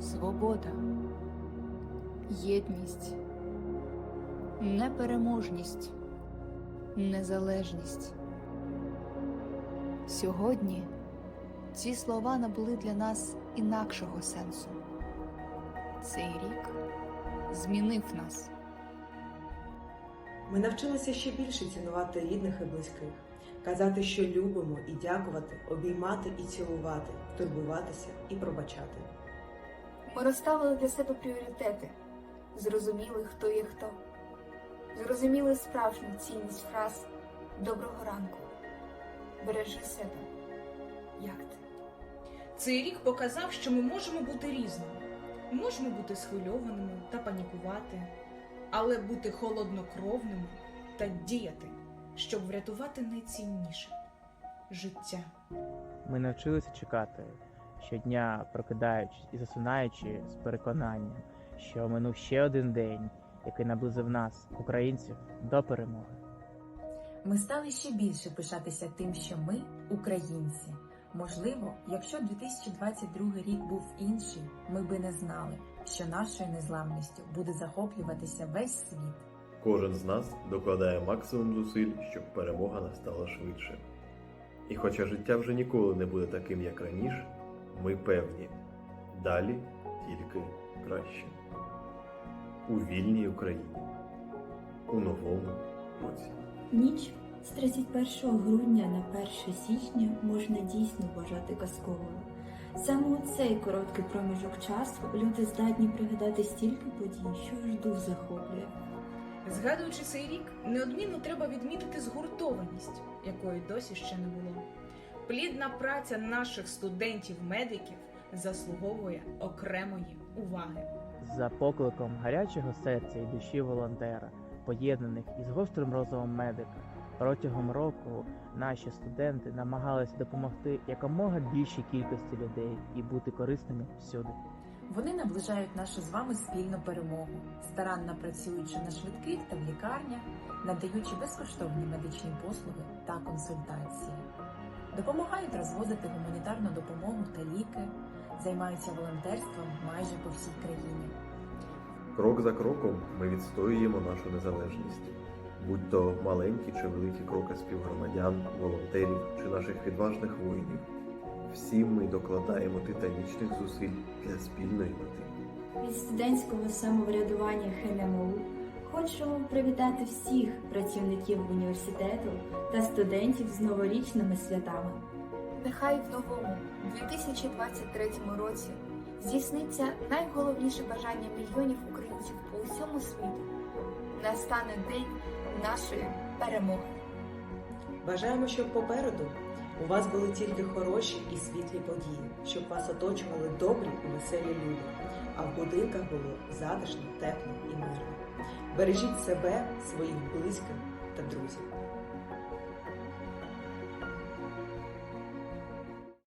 свобода, єдність, непереможність, незалежність. Сьогодні ці слова набули для нас інакшого сенсу. Цей рік змінив нас. Ми навчилися ще більше цінувати рідних і близьких, казати, що любимо, і дякувати, обіймати і цілувати, турбуватися і пробачати. Ми розставили для себе пріоритети, зрозуміли, хто є хто, зрозуміли справжню цінність фраз Доброго ранку, бережи себе. Як ти? Цей рік показав, що ми можемо бути різними. Можемо бути схвильованими та панікувати, але бути холоднокровними та діяти, щоб врятувати найцінніше життя. Ми навчилися чекати щодня, прокидаючись і засинаючи з переконанням, що минув ще один день, який наблизив нас, українців, до перемоги. Ми стали ще більше пишатися тим, що ми українці. Можливо, якщо 2022 рік був інший, ми би не знали, що нашою незламністю буде захоплюватися весь світ. Кожен з нас докладає максимум зусиль, щоб перемога настала швидше. І хоча життя вже ніколи не буде таким, як раніше, ми певні, далі тільки краще. У вільній Україні. У новому році. Ніч з 31 грудня на 1 січня можна дійсно вважати казковою. Саме у цей короткий проміжок часу люди здатні пригадати стільки подій, що аж дух захоплює. Згадуючи цей рік, неодмінно треба відмітити згуртованість, якої досі ще не було. Плідна праця наших студентів-медиків заслуговує окремої уваги. За покликом гарячого серця і душі волонтера, поєднаних із гострим розумом медика, протягом року наші студенти намагалися допомогти якомога більшій кількості людей і бути корисними всюди. Вони наближають нашу з вами спільну перемогу, старанно працюючи на швидких та в лікарнях, надаючи безкоштовні медичні послуги та консультації. Допомагають розвозити гуманітарну допомогу та ліки, займаються волонтерством майже по всій країні. Крок за кроком ми відстоюємо нашу незалежність, будь то маленькі чи великі кроки співгромадян, волонтерів чи наших відважних воїнів. Всі ми докладаємо титанічних зусиль для спільної мети. Від студентського самоврядування ХНМУ хочемо привітати всіх працівників університету та студентів з новорічними святами. Нехай в новому 2023 році здійсниться найголовніше бажання мільйонів українців по усьому світу. Настане день нашої перемоги. Бажаємо, щоб попереду у вас були тільки хороші і світлі події, щоб вас оточували добрі і веселі люди, а в будинках було затишно, тепло і мирно. Бережіть себе, своїх близьких та друзів.